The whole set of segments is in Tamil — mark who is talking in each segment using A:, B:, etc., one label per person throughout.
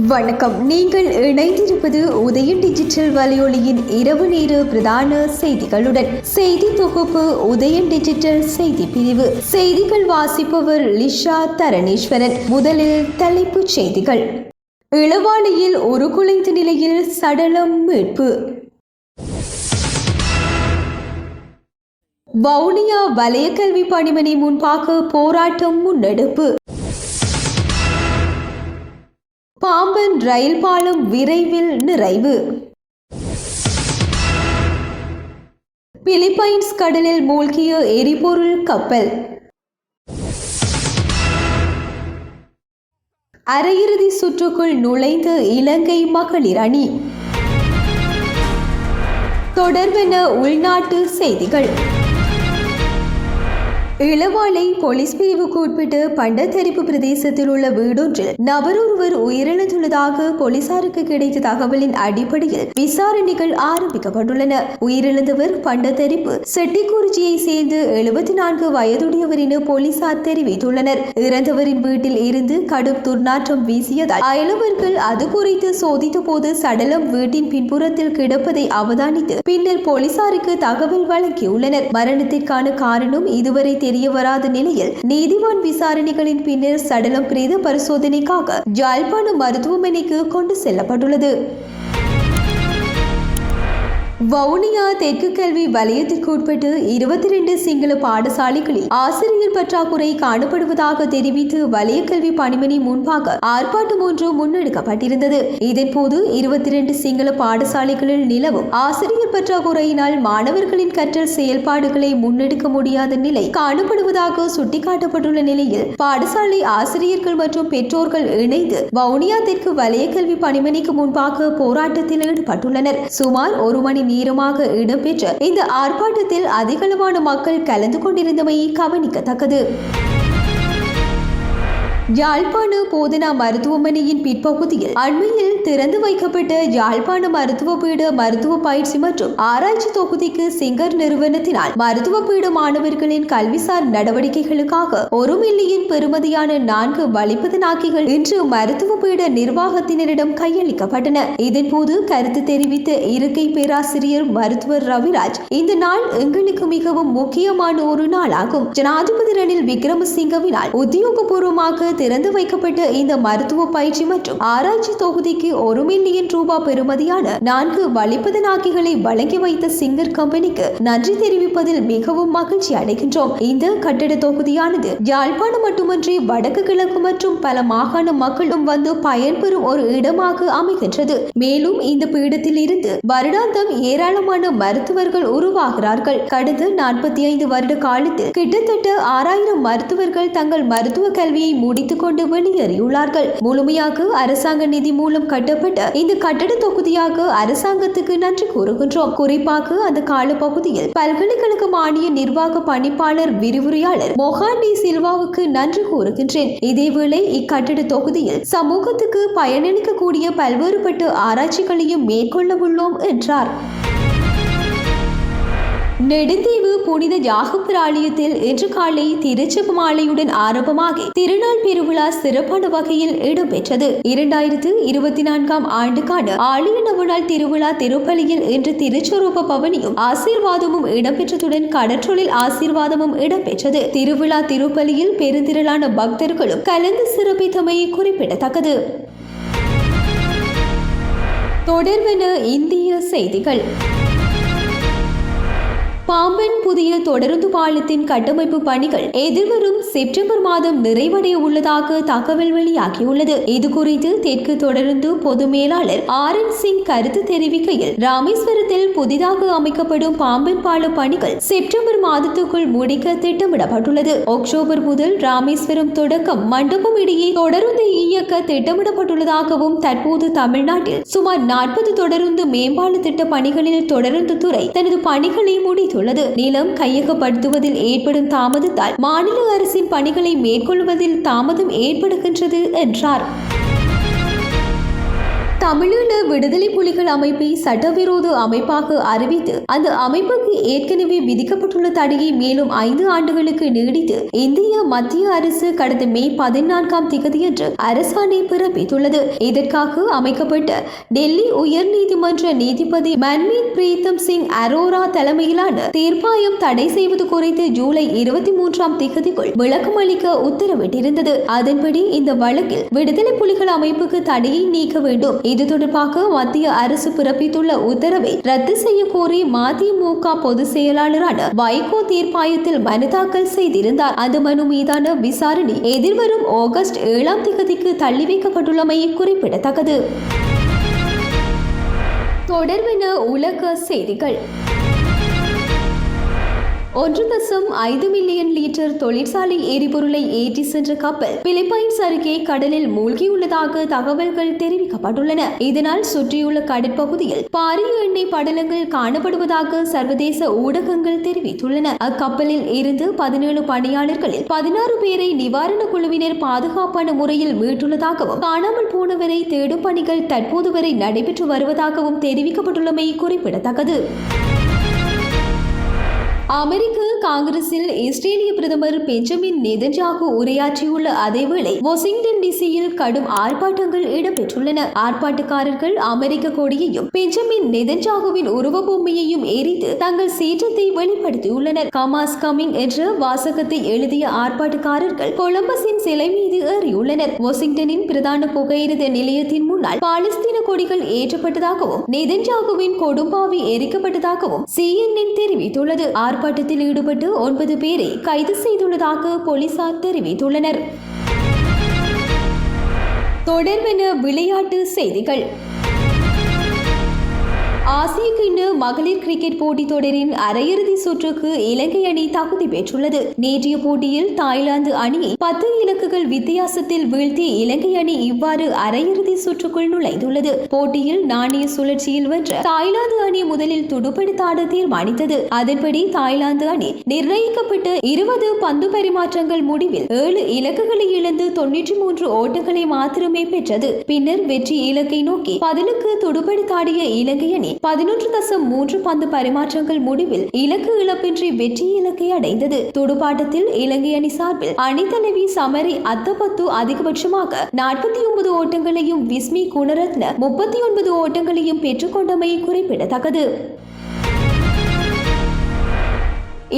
A: வணக்கம். நீங்கள் இணைந்திருப்பது உதய டிஜிட்டல் வலையொலியின் இரவு நேர பிரதான செய்திகளுடன் செய்தி தொகுப்பு உதயன் டிஜிட்டல் செய்தி பிரிவு. செய்திகள் வாசிப்பவர் லிஷா தரணீஸ்வரன். முதலில் தலைப்புச் செய்திகள். இளவாளியில் ஒரு குலைந்த நிலையில் சடலம் மீட்பு. வவுனியா வலயக்கல்வி பணிமனை முன்பாக போராட்டம் முன்னெடுப்பு. பாம்பன் ரயில் பாலம் விரைவில் நிறைவு. பிலிப்பைன்ஸ் கடலில் மூழ்கிய எரிபொருள் கப்பல். அரையிறுதி சுற்றுக்குள் நுழைந்த இலங்கை மகளிர் அணி. தொடர்பென உள்நாட்டு செய்திகள். இளவாலை போலீஸ் பிரிவுக்கு உட்பட்டு பண்டத்தரிப்பு பிரதேசத்தில் உள்ள வீடொன்றில் நபர் ஒருவர் உயிரிழந்துள்ளதாக போலீசாருக்கு கிடைத்த தகவலின் அடிப்படையில் விசாரணைகள் ஆரம்பிக்கப்பட்டுள்ளன உயிரிழந்தவர் பண்டத்தரிப்பு செட்டிக்குறிச்சியை சேர்ந்து எழுபத்தி நான்கு வயதுடையவர் என போலீசார் தெரிவித்துள்ளனர். இறந்தவரின் வீட்டில் இருந்து கடும் துர்நாற்றம் வீசியதால் அயலவர்கள் அது குறித்து சோதித்த போது சடலம் வீட்டின் பின்புறத்தில் கிடப்பதை அவதானித்து பின்னர் போலீசாருக்கு தகவல் வழங்கியுள்ளனர். மரணத்திற்கான காரணம் இதுவரை தெரிய வராத நிலையில் நீதிவான் விசாரணைகளின் பின்னர் சடலம் பிரேத பரிசோதனைக்காக ஜாழ்ப்பாணம் மருத்துவமனைக்கு கொண்டு செல்லப்பட்டுள்ளது. வவுனியா தெற்கு கல்வி வலயத்திற்கு உட்பட்டு இருபத்தி ரெண்டு சிங்கள பாடசாலைகளில் ஆசிரியர் பற்றாக்குறை காணப்படுவதாக தெரிவித்து வலய கல்வி பணிமனை முன்பாக ஆர்ப்பாட்டம் ஒன்று முன்னெடுக்கப்பட்டிருந்தது. இதன்போது இருபத்தி ரெண்டு சிங்கள பாடசாலைகளில் நிலவும் ஆசிரியர் பற்றாக்குறையினால் மாணவர்களின் கற்றல் செயல்பாடுகளை முன்னெடுக்க முடியாத நிலை காணப்படுவதாக சுட்டிக்காட்டப்பட்டுள்ள நிலையில் பாடசாலை ஆசிரியர்கள் மற்றும் பெற்றோர்கள் இணைந்து வவுனியா தெற்கு வலய கல்வி பணிமனைக்கு முன்பாக போராட்டத்தில் ஈடுபட்டுள்ளனர். சுமார் ஒரு மணி நீருமாக இடம்பெற்ற இந்த ஆர்ப்பாட்டத்தில் அதிகளவான மக்கள் கலந்து கொண்டிருந்தமை கவனிக்கத்தக்கது. யாழ்ப்பாண போதனா மருத்துவமனையின் பிற்பகுதியில் அண்மையில் திறந்து வைக்கப்பட்ட யாழ்ப்பாண மருத்துவ பீட மருத்துவ பயிற்சி மற்றும் ஆராய்ச்சி தொகுதிக்கு சிங்கர் நிறுவனத்தினால் மருத்துவ பீட மாணவர்களின் கல்விசார் நடவடிக்கைகளுக்காக ஒரு மில்லியன் பெறுமதியான நான்கு வழிப்பதனாக்கிகள் இன்று மருத்துவ பீட நிர்வாகத்தினரிடம் கையளிக்கப்பட்டன. இதன்போது கருத்து தெரிவித்த இருக்கை பேராசிரியர் மருத்துவர் ரவிராஜ் இந்த நாள் எங்களுக்கு மிகவும் முக்கியமான ஒரு நாளாகும். ஜனாதிபதி ரணில் விக்ரமசிங்கவினால் உத்தியோகபூர்வமாக திறந்து வைக்கப்பட்ட இந்த மருத்துவ பயிற்சி மற்றும் ஆராய்ச்சி தொகுதிக்கு ஒரு மில்லியன் ரூபாய் பெறுமதியான நான்கு வழிப்பதனாக்கிகளை வழங்கி வைத்த சிங்கர் கம்பெனிக்கு நன்றி தெரிவிப்பதில் மிகவும் மகிழ்ச்சி அடைகின்றோம். இந்த கட்டட தொகுதியானது யாழ்ப்பாணம் மட்டுமன்றி வடக்கு கிழக்கு மற்றும் பல மாகாண மக்களும் வந்து பயன்பெறும் ஒரு இடமாக அமைகின்றது. மேலும் இந்த பீடத்தில் இருந்து வருடாந்தம் ஏராளமான மருத்துவர்கள் உருவாகிறார்கள். கடந்த நாற்பத்தி ஐந்து வருட காலத்தில் கிட்டத்தட்ட ஆறாயிரம் மருத்துவர்கள் தங்கள் மருத்துவ கல்வியை முடித்துக் கொண்டு வெளியேறியுள்ளார்கள். முழுமையாக அரசாங்க நிதி மூலம் கட்டப்பட்ட இந்த கட்டட தொகுதியாக அரசாங்கத்துக்கு நன்றி கூறுகின்றோம். குறிப்பாக அந்த காலப்பகுதியில் பல்கலைக்கழக மானிய நிர்வாக பணிப்பாளர் விரிவுரையாளர் மொஹான் டி சில்வாவுக்கு நன்றி கூறுகின்றேன். இதேவேளை இக்கட்டட தொகுதியில் சமூகத்துக்கு பயனளிக்கக்கூடிய பல்வேறுபட்ட ஆராய்ச்சிகளையும் மேற்கொள்ள உள்ளோம் என்றார். நெடுந்தீவு புனித யாகுப்பர் ஆலயத்தில் இன்று காலை திருச்செப்பு மாலையுடன் ஆரம்பமாகி திருநாள் பெருவிழா சிறப்பான வகையில் இடம்பெற்றது. இரண்டாயிரத்து இருபத்தி நான்காம் ஆண்டுக்கான ஆலய நவநாள் திருவிழா திருப்பலியில் இன்று திருச்சொரூப பவனியும் ஆசீர்வாதமும் இடம்பெற்றதுடன் கடற்றொழில் ஆசீர்வாதமும் இடம்பெற்றது. திருவிழா திருப்பலியில் பெருந்திரளான பக்தர்களும் கலந்து சிறப்பித்தமை குறிப்பிடத்தக்கது. தொடர்பென இந்திய செய்திகள். பாம்பன் புதிய தொடருந்து பாலத்தின் கட்டமைப்பு பணிகள் எதிர்வரும் செப்டம்பர் மாதம் நிறைவடைய உள்ளதாக தகவல் வெளியாகியுள்ளது. இது குறித்து தெற்கு தொடருந்து பொது மேலாளர் ஆர் என் சிங் கருத்து தெரிவிக்கையில் ராமேஸ்வரத்தில் புதிதாக அமைக்கப்படும் பாம்பன் பால பணிகள் செப்டம்பர் மாதத்துக்குள் முடிக்க திட்டமிடப்பட்டுள்ளது. அக்டோபர் முதல் ராமேஸ்வரம் தொடக்கம் மண்டபம் இடையே தொடருந்து இயக்க திட்டமிடப்பட்டுள்ளதாகவும் தற்போது தமிழ்நாட்டில் சுமார் நாற்பது தொடருந்து மேம்பால திட்ட பணிகளில் தொடருந்து துறை தனது பணிகளை முடித்து தெரிவித்துள்ளது. நிலம் கையகப்படுத்துவதில் ஏற்படும் தாமதத்தால் மாநில அரசின் பணிகளை மேற்கொள்வதில் தாமதம் ஏற்படுகின்றது என்றார். தமிழீழ விடுதலை புலிகள் அமைப்பை சட்டவிரோத அமைப்பாக அறிவித்து அந்த அமைப்புக்கு ஏற்கனவே விதிக்கப்பட்டுள்ள தடையை மேலும் ஐந்து ஆண்டுகளுக்கு நீடித்து இந்திய மத்திய அரசு கடந்த மே பதினான்காம் திகதியன்று அரசாணை பிறப்பித்துள்ளது. இதற்காக அமைக்கப்பட்ட டெல்லி உயர்நீதிமன்ற நீதிபதி மன்மீத் பிரீத்தம் சிங் அரோரா தலைமையிலான தீர்ப்பாயம் தடை செய்வது குறித்து ஜூலை இருபத்தி மூன்றாம் திகதிக்குள் விளக்கம் அளிக்க உத்தரவிட்டிருந்தது. அதன்படி இந்த வழக்கில் விடுதலை புலிகள் அமைப்புக்கு தடையை நீக்க வேண்டும். இது தொடர்பாக மத்திய அரசு பிறப்பித்துள்ள உத்தரவை ரத்து செய்ய கோரி மதிமுக பொதுச் செயலாளரான வைகோ தீர்ப்பாயத்தில் மனு தாக்கல் செய்திருந்தார். அந்த மனு மீதான விசாரணை எதிர்வரும் ஆகஸ்ட் ஏழாம் தேதிக்கு தள்ளி வைக்கப்பட்டுள்ளமை குறிப்பிடத்தக்கது. தொடர்பின உலக செய்திகள். ஒன்று தசம் ஐந்து மில்லியன் லிட்டர் தொழிற்சாலை எரிபொருளை ஏற்றி சென்ற கப்பல் பிலிப்பைன்ஸ் அருகே கடலில் மூழ்கியுள்ளதாக தகவல்கள் தெரிவிக்கப்பட்டுள்ளன. இதனால் சுற்றியுள்ள கடற்பகுதியில் பாரிய எண்ணெய் படலங்கள் காணப்படுவதாக சர்வதேச ஊடகங்கள் தெரிவித்துள்ளன. அக்கப்பலில் இருந்து பதினேழு பணியாளர்களில் பதினாறு பேரை நிவாரண குழுவினர் பாதுகாப்பான முறையில் மீட்டுள்ளதாகவும் காணாமல் போனவரை தேடும் பணிகள் தற்போது வரை நடைபெற்று வருவதாகவும் தெரிவிக்கப்பட்டுள்ளமை குறிப்பிடத்தக்கது. அமெரிக்க காங்கிரஸில் இஸ்ரேலிய பிரதமர் பெஞ்சமின் நெதன்யாகு உரையாற்றியுள்ள அதேவேளை வாஷிங்டன் டிசியில் கடும் ஆர்ப்பாட்டங்கள் இடம்பெற்றுள்ளன. ஆர்ப்பாட்டக்காரர்கள் அமெரிக்க கொடியையும் பெஞ்சமின் நெதன்யாகுவின் உருவபொம்மையையும் எரித்து தங்கள் சீற்றத்தை வெளிப்படுத்தியுள்ளனர். கமாஸ் கமிங் என்ற வாசகத்தை எழுதிய ஆர்ப்பாட்டக்காரர்கள் கொலம்பஸின் சிலை மீது ஏறியுள்ளனர். வாஷிங்டனின் பிரதான புகையிரத நிலையத்தின் முன்னால் பாலஸ்தீன கொடிகள் ஏற்றப்பட்டதாகவும் நெதன்யாகுவின் கொடும்பாவி எரிக்கப்பட்டதாகவும் சிஎன்என் தெரிவித்துள்ளது. ஆர்ப்பாட்டத்தில் ஈடுபட்டு ஒன்பது பேரை கைது செய்துள்ளதாக போலீசார் தெரிவித்துள்ளனர். தொடர்பென விளையாட்டு செய்திகள். ஆசிய மகளிர் கிரிக்கெட் போட்டித் தொடரின் அரையிறுதி சுற்றுக்கு இலங்கை அணி தகுதி பெற்றுள்ளது. நேற்றைய போட்டியில் தாய்லாந்து அணி பத்து இலக்குகள் வித்தியாசத்தில் வீழ்த்தி இலங்கை அணி இவ்வாறு அரையிறுதி சுற்றுக்குள் நுழைந்துள்ளது. போட்டியில் நாணய சுழற்சியில் வென்ற தாய்லாந்து அணி முதலில் துடுப்பெடுத்தாட தீர்மானித்தது. அதன்படி தாய்லாந்து அணி நிர்ணயிக்கப்பட்ட இருபது பந்து பரிமாற்றங்கள் முடிவில் ஏழு இலக்குகளை இழந்து தொன்னூற்றி மூன்று ஓட்டங்களை மாத்திரமே பெற்றது. பின்னர் வெற்றி இலக்கை நோக்கி பதிலுக்கு துடுப்பெடுத்தாடிய இலங்கை அணி பதினொன்று தசம் மூன்று பந்து பரிமாற்றங்கள் முடிவில் இலக்கு இழப்பின்றி வெற்றி இலக்கை அடைந்தது. துடுப்பாட்டத்தில் இலங்கை அணி சார்பில் அணித்தலைவி சமரி அத்தபத்து அதிகபட்சமாக நாற்பத்தி ஒன்பது ஓட்டங்களையும் விஸ்மி குணரத்ன முப்பத்தி ஒன்பது ஓட்டங்களையும் பெற்றுக்கொண்டமை குறிப்பிடத்தக்கது.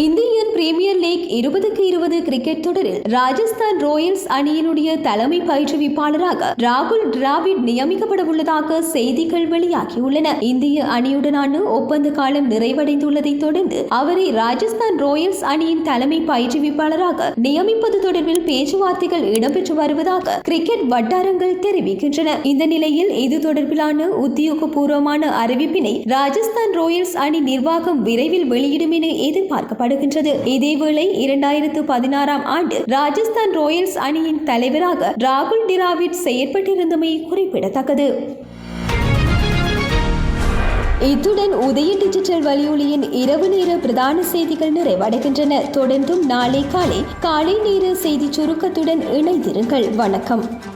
A: இந்தியன் பிரீமியர் லீக் இருபதுக்கு இருபது கிரிக்கெட் தொடரில் ராஜஸ்தான் ராயல்ஸ் அணியினுடைய தலைமை பயிற்றுவிப்பாளராக ராகுல் டிராவிட் நியமிக்கப்பட உள்ளதாக செய்திகள் வெளியாகியுள்ளன. இந்திய அணியுடனான ஒப்பந்த காலம் நிறைவடைந்துள்ளதை தொடர்ந்து அவரை ராஜஸ்தான் ராயல்ஸ் அணியின் தலைமை பயிற்றுவிப்பாளராக நியமிப்பது தொடர்பில் பேச்சுவார்த்தைகள் இடம்பெற்று வருவதாக கிரிக்கெட் வட்டாரங்கள் தெரிவிக்கின்றன. இந்த நிலையில் இது தொடர்பிலான உத்தியோகபூர்வமான அறிவிப்பினை ராஜஸ்தான் ராயல்ஸ் அணி நிர்வாகம் விரைவில் வெளியிடும் என எதிர்பார்க்கப்படும் கூறப்படுகின்றது இதேவேளை இரண்டாயிரத்து பதினாறாம் ஆண்டு ராஜஸ்தான் ராயல்ஸ் அணியின் தலைவராக ராகுல் டிராவிட் செயற்பட்டிருந்தமை குறிப்பிடத்தக்கது. இத்துடன் உதய டிஜிட்டல் வலியொலியின் இரவு நேர பிரதான செய்திகள் நிறைவடைகின்றன. தொடர்ந்தும் நாளை காலை காலை நேர செய்தி சுருக்கத்துடன் இணைந்திருங்கள். வணக்கம்.